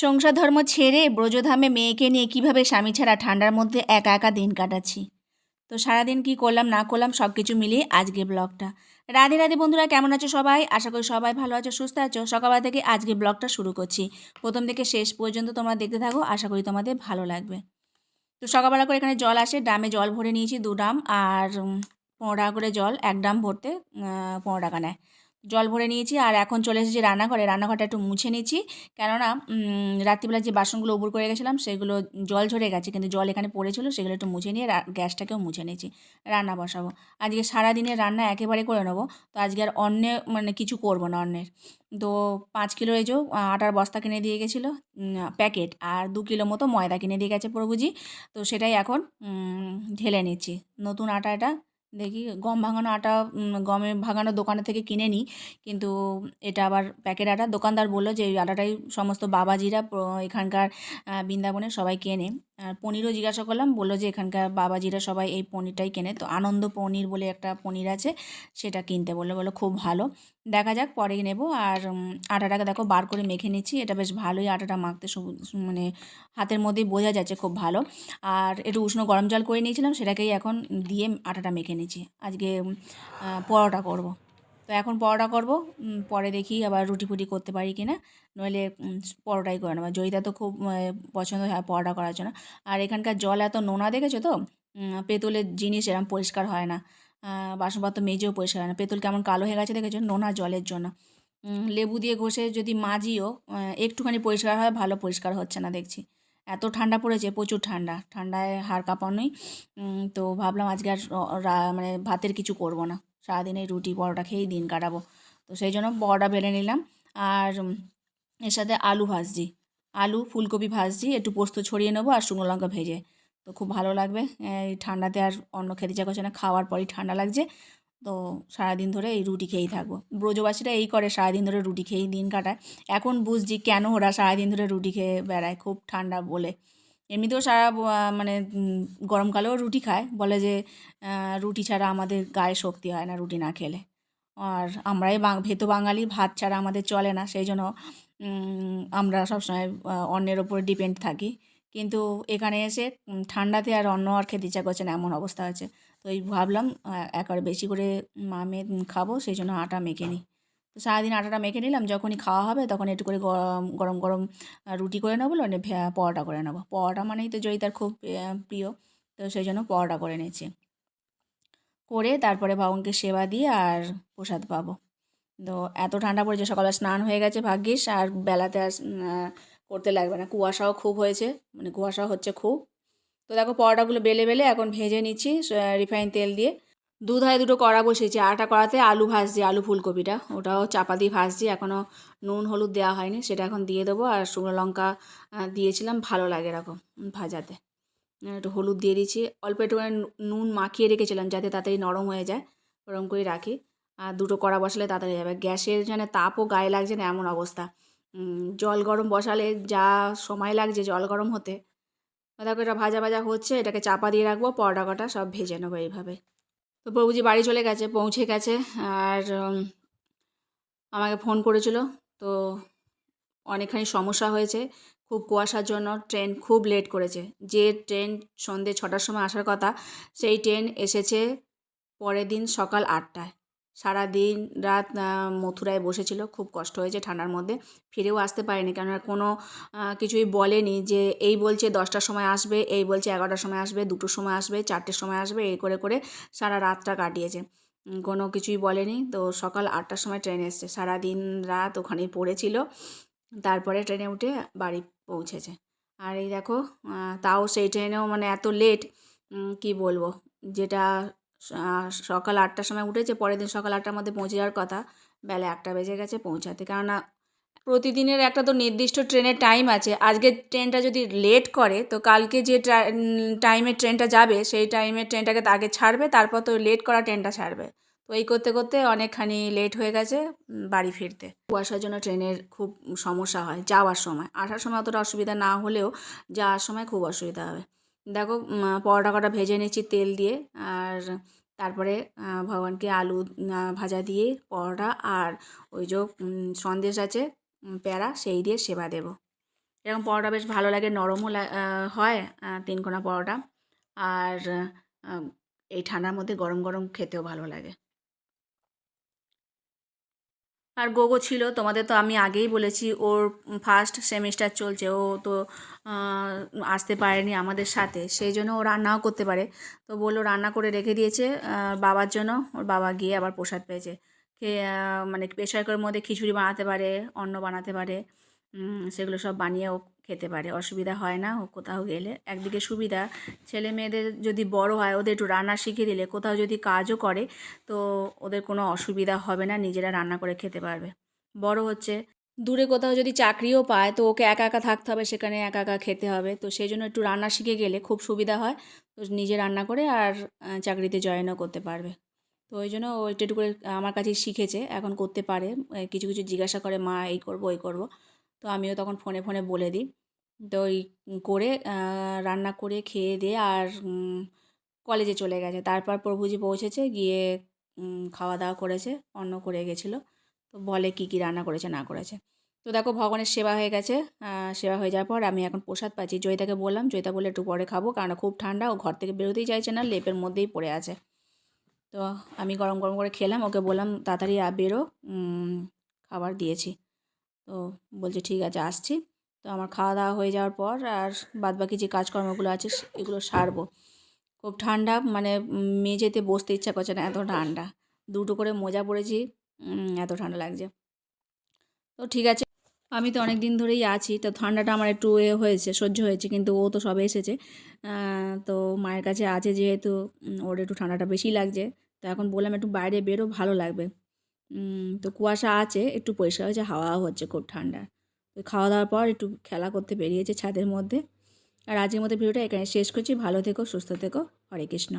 সংসার ধর্ম ছেড়ে ব্রজধামে মেয়েকে নিয়ে কীভাবে স্বামী ছাড়া ঠান্ডার মধ্যে একা একা দিন কাটাচ্ছি? তো সারাদিন কি করলাম, না করলাম সব কিছু মিলিয়ে আজকে ব্লগটা। রাধে রাধে বন্ধুরা, কেমন আছো সবাই? আশা করি সবাই ভালো আছো, সুস্থ আছো। সকালবেলা থেকে আজকে ব্লগটা শুরু করছি। প্রথম থেকে শেষ পর্যন্ত তোমরা দেখতে থাকো, আশা করি তোমাদের ভালো লাগবে। তো সকালবেলা করে এখানে জল আসে, ড্রামে জল ভরে নিয়েছি, দু ড্রাম, আর পনেরো টাকা করে জল, এক ড্রাম ভরতে পনেরো টাকা নেয়। জল ভরে নিয়েছি আর এখন চলে এসেছি রান্নাঘরে। রান্নাঘরটা একটু মুছে নিয়েছি কেননা রাত্রিবেলা যে বাসনগুলো উপর করে গেছিলাম সেগুলো জল ঝরে গেছে, কিন্তু জল এখানে পড়েছিল, সেগুলো একটু মুছে নিয়ে গ্যাসটাকেও মুছে নিয়েছি। রান্না বসাবো। আজকে সারাদিনের রান্না একেবারে করে নেব। তো আজকে আর অন্য মানে কিছু করব না অন্যের তো পাঁচ কিলো যে আটার বস্তা কিনে দিয়ে গেছিল প্যাকেট, আর দু কিলো মতো ময়দা কিনে দিয়ে গেছে প্রভুজি। তো সেটাই এখন ঢেলে নিচ্ছি। নতুন আটা এটা দেখি গম ভাঙানো আটা গমের ভাঙানো দোকানে থেকে কিনে নিই। কিন্তু এটা আবার প্যাকেট আটা। দোকানদার বলল যে, এই আটাটাই সমস্ত বাবাজিরা এখানকার বৃন্দাবনে সবাই কেনে। আর পনিরও জিজ্ঞাসা করলাম। বলল যে, এখানকার বাবাজিরা সবাই এই পনিরটাই কেনে। তো আনন্দ পনির বলে একটা পনির আছে, সেটা কিনতে বলল। বলল, খুব ভালো। দেখা যাক, পরে নেব। আর আটাটাকে দেখো বার করে মেখে নিচ্ছি। এটা বেশ ভালোই আটাটা মাখতে মানে হাতের মধ্যেই বোঝা যাচ্ছে খুব ভালো। আর একটু উষ্ণ গরম জল করে নিয়েছিলাম, সেটাকেই এখন দিয়ে আটাটা মেখে নিচ্ছি আজকে পরোটা করব। তো এখন পরোটা করব পরে দেখি আবার রুটি ফুটি করতে পারি কি না নইলে পরোটাই করে নেব। জয়িতা তো খুব পছন্দ হয় পরোটা করার জন্য। আর এখানকার জল এত নোনা দেখেছ তো? পেতলের জিনিস এরকম পরিষ্কার হয় না। বাসনপত্র মেজেও পরিষ্কার হয় না। পেতল কেমন কালো হয়ে গেছে দেখেছ? নোনা জলের জন্য। লেবু দিয়ে ঘষে যদি মাজিও একটুখানি পরিষ্কার হয়, ভালো পরিষ্কার হচ্ছে না দেখছি। এত ঠান্ডা পড়েছে, প্রচুর ঠান্ডা। ঠান্ডায় হাড় কাঁপানোই তো ভাবলাম আজকে আর মানে ভাতের কিছু করব না। সারাদিন এই রুটি, পরোটা খেয়েই দিন কাটাবো। তো সেই জন্য পরোটা বেলে নিলাম। আর এর সাথে আলু ভাজছি। আলু, ফুলকপি ভাজছি, একটু পোস্ত ছড়িয়ে নেব আর শুকনো লঙ্কা ভেজে। তো খুব ভালো লাগবে, এই ঠান্ডাতে আর অন্য খেতে ইচ্ছা করছে না, খাওয়ার পরই ঠান্ডা লাগছে। তো সারাদিন ধরে এই রুটি খেয়েই থাকব। ব্রজবাসীরা এই করে, সারাদিন ধরে রুটি খেয়েই দিন কাটায়। এখন বুঝছি কেন ওরা সারাদিন ধরে রুটি খেয়ে বেড়ায়, খুব ঠান্ডা বলে। এমনিতেও সারা মানে গরমকালেও রুটি খায়। বলে যে রুটি ছাড়া আমাদের গায়ে শক্তি হয় না রুটি না খেলে। আর আমরাই ভেতো বাঙালি, ভাত ছাড়া আমাদের চলে না। সেই জন্য আমরা সবসময় অন্যের ওপর ডিপেন্ড থাকি। কিন্তু এখানে এসে ঠান্ডাতে আর অন্য আর খেতে ইচ্ছা করছে না, এমন অবস্থা আছে তো এই ভাবলাম একবারে বেশি করে মামে খাব, সেই জন্য আটা মেখে নিই। তো সারাদিন আটাটা মেখে নিলাম, যখনই খাওয়া হবে তখন একটু করে গরম গরম গরম রুটি করে নেব নইলে ভে- পরোটা করে নেব। পরোটা মানেই তো জয়িতার খুব প্রিয়, তো সেই জন্য পরোটা করে নিয়েছি করে তারপরে ভগবানকে সেবা দিয়ে আর প্রসাদ পাবো। তো এত ঠান্ডা পড়েছে, সকালে স্নান হয়ে গেছে ভাগ্যিস, আর বেলাতে আর করতে লাগবে না। কুয়াশাও খুব হয়েছে মানে কুয়াশা হচ্ছে খুব। তো দেখো পরোটাগুলো বেলে বেলে এখন ভেজে নিচ্ছি রিফাইন তেল দিয়ে। দুধায় দুটো কড়া বসিয়েছি আটা কড়াতে আলু ভাজছি, আলু ফুলকপিটা। ওটাও চাপা দিয়ে ভাজছি, এখনও নুন হলুদ দেওয়া হয়নি, সেটা এখন দিয়ে দেবো। আর শুকনো লঙ্কা দিয়েছিলাম, ভালো লাগে এরকম ভাজাতে। একটু হলুদ দিয়ে দিচ্ছি, অল্প একটুখানি নুন মাখিয়ে রেখেছিলাম যাতে তাড়াতাড়ি নরম হয়ে যায়, ওরকম করে রাখি। আর দুটো কড়া বসালে তাড়াতাড়ি যাবে গ্যাসের যেন তাপও গায়ে লাগছে না, এমন অবস্থা। জল গরম বসালে যা সময় লাগছে, জল গরম হতে এটা ভাজা ভাজা হচ্ছে, এটাকে চাপা দিয়ে রাখব, পরোটা কটা সব ভেজে নেব এইভাবে। তো প্রভুজি বাড়ি চলে গেছে, পৌঁছে গেছে, আর আমাকে ফোন করেছিল, তো অনেকখানি সমস্যা হয়েছে, খুব কুয়াশার জন্য ট্রেন খুব লেট করেছে। যে ট্রেন সন্ধে ছটার সময় আসার কথা, সেই ট্রেন এসেছে পরের দিন সকাল আটটায়। সারা দিন রাত মথুরায় বসেছিল। খুব কষ্ট হয়েছে ঠান্ডার মধ্যে। ফিরেও আসতে পারেনি কেননা কোনো কিছুই বলেনি যে এই বলছে দশটার সময় আসবে, এই বলছে এগারোটার সময় আসবে, দুটোর সময় আসবে, চারটের সময় আসবে, এই করে করে সারা রাতটা কাটিয়েছে। কোনো কিছুই বলেনি। তো সকাল আটটার সময় ট্রেন এসছে। সারা দিন রাত ওখানেই পড়েছিল। তারপরে ট্রেনে উঠে বাড়ি পৌঁছেছে। আর এই দেখো তাও সেই ট্রেনেও মানে এত লেট কি বলব? যেটা সকাল আটটার সময় উঠেছে, পরের দিন সকাল আটটার মধ্যে পৌঁছে যাওয়ার কথা। বেলা একটা বেজে গেছে পৌঁছাতে। কেননা প্রতিদিনের একটা তো নির্দিষ্ট ট্রেনের টাইম আছে। আজকে ট্রেনটা যদি লেট করে, তো কালকে যে টাইমে ট্রেনটা যাবে, সেই টাইমে ট্রেনটাকে আগে ছাড়বে, তারপর তো লেট করা ট্রেনটা ছাড়বে। তো এই করতে করতে অনেকখানি লেট হয়ে গেছে বাড়ি ফিরতে। কুয়াশার জন্য ট্রেনের খুব সমস্যা হয় যাওয়ার সময়। আসার সময় অতটা অসুবিধা না হলেও যাওয়ার সময় খুব অসুবিধা হবে। দেখো পরোটা কটা ভেজে নিচ্ছি তেল দিয়ে, আর তারপরে ভগবানকে আলু ভাজা দিয়ে পরোটা আর ওই যে সন্দেশ আছে প্যারা, সেই দিয়ে সেবা দেব। এরকম পরোটা বেশ ভালো লাগে, নরমও হয় তিনকোনা পরোটা। আর এই ঠান্ডার মধ্যে গরম গরম খেতেও ভালো লাগে। আর গোগো ছিল, তোমাদের তো আমি আগেই বলেছি, ওর ফার্স্ট সেমিস্টার চলছে, ও তো আসতে পারেনি আমাদের সাথে, সেই জন্য ও রান্নাও করতে পারে। তো বলল রান্না করে রেখে দিয়েছে বাবার জন্য, ওর বাবা গিয়ে আবার প্রসাদ পেয়েছে। মানে প্রেশার কুকারের মধ্যে খিচুড়ি বানাতে পারে, অন্ন বানাতে পারে। সেগুলো সব বানিয়ে ও খেতে পারে। অসুবিধা হয় না ও কোথাও গেলে। একদিকে সুবিধা, ছেলে মেয়েদের যদি বড় হয়, ওদের একটু রান্না শিখিয়ে দিলে, কোথাও যদি কাজও করে, তো ওদের কোনো অসুবিধা হবে না, নিজেরা রান্না করে খেতে পারবে। বড় হচ্ছে, দূরে কোথাও যদি চাকরিও পায়, তো ওকে একা একা থাকতে হবে, সেখানে একা একা খেতে হবে। তো সেই জন্য একটু রান্না শিখে গেলে খুব সুবিধা হয়, তো নিজে রান্না করে আর চাকরিতে জয়েনও করতে পারবে। তো ওই জন্য ও একটু করে আমার কাছেই শিখেছে, এখন করতে পারে। কিছু কিছু জিজ্ঞাসা করে, মা, এই করব, ওই করব। তো আমিও তখন ফোনে ফোনে বলে দিই। তো ওই করে রান্না করে খেয়ে দিয়ে আর কলেজে চলে গেছে। তারপর প্রভুজি পৌঁছেছে, গিয়ে খাওয়া দাওয়া করেছে, অন্ন করে গেছিল। তো বলে কী কী রান্না করেছে, না করেছে। তো দেখো ভগবানের সেবা হয়ে গেছে। সেবা হয়ে যাওয়ার পর আমি এখন প্রসাদ পাচ্ছি। জয়িতাকে বললাম, জয়িতা বলে একটু পরে খাব, কারণ খুব ঠান্ডা, ও ঘর থেকে বেরোতেই চাইছে না, লেপের মধ্যেই পড়ে আছে। তো আমি গরম গরম করে খেলাম, ওকে বললাম, তাড়াতাড়ি বেরো। খাবার দিয়েছি। তো বলছে, ঠিক আছে, আসছি। তো আমার খাওয়া দাওয়া হয়ে যাওয়ার পর আর বাদবাকি যে কাজকর্মগুলো আছে এগুলো সারবো। খুব ঠান্ডা মানে মেঝেতে বসতে ইচ্ছা করছে না, এত ঠান্ডা। দুটো করে মোজা পড়েছি এত ঠান্ডা লাগছে। তো ঠিক আছে, আমি তো অনেক দিন ধরেই আছি, তো ঠান্ডাটা আমার একটু এ হয়েছে, সহ্য হয়েছে, কিন্তু ও তো সবে এসেছে। তো মায়ের কাছে আছে যেহেতু ওর একটু ঠান্ডাটা বেশি লাগছে। তো এখন বললাম একটু বাইরে বেরো, ভালো লাগবে। তো কুয়াশা আছে, একটু পরিষ্কার হয়েছে হাওয়া হচ্ছে খুব ঠান্ডা। তো খাওয়া দাওয়ার পর একটু খেলা করতে বেরিয়েছে ছাদের মধ্যে। আর আজকের মধ্যে ভিডিওটা এখানে শেষ করছি। ভালো থেকো, সুস্থ থেকো। হরে কৃষ্ণ।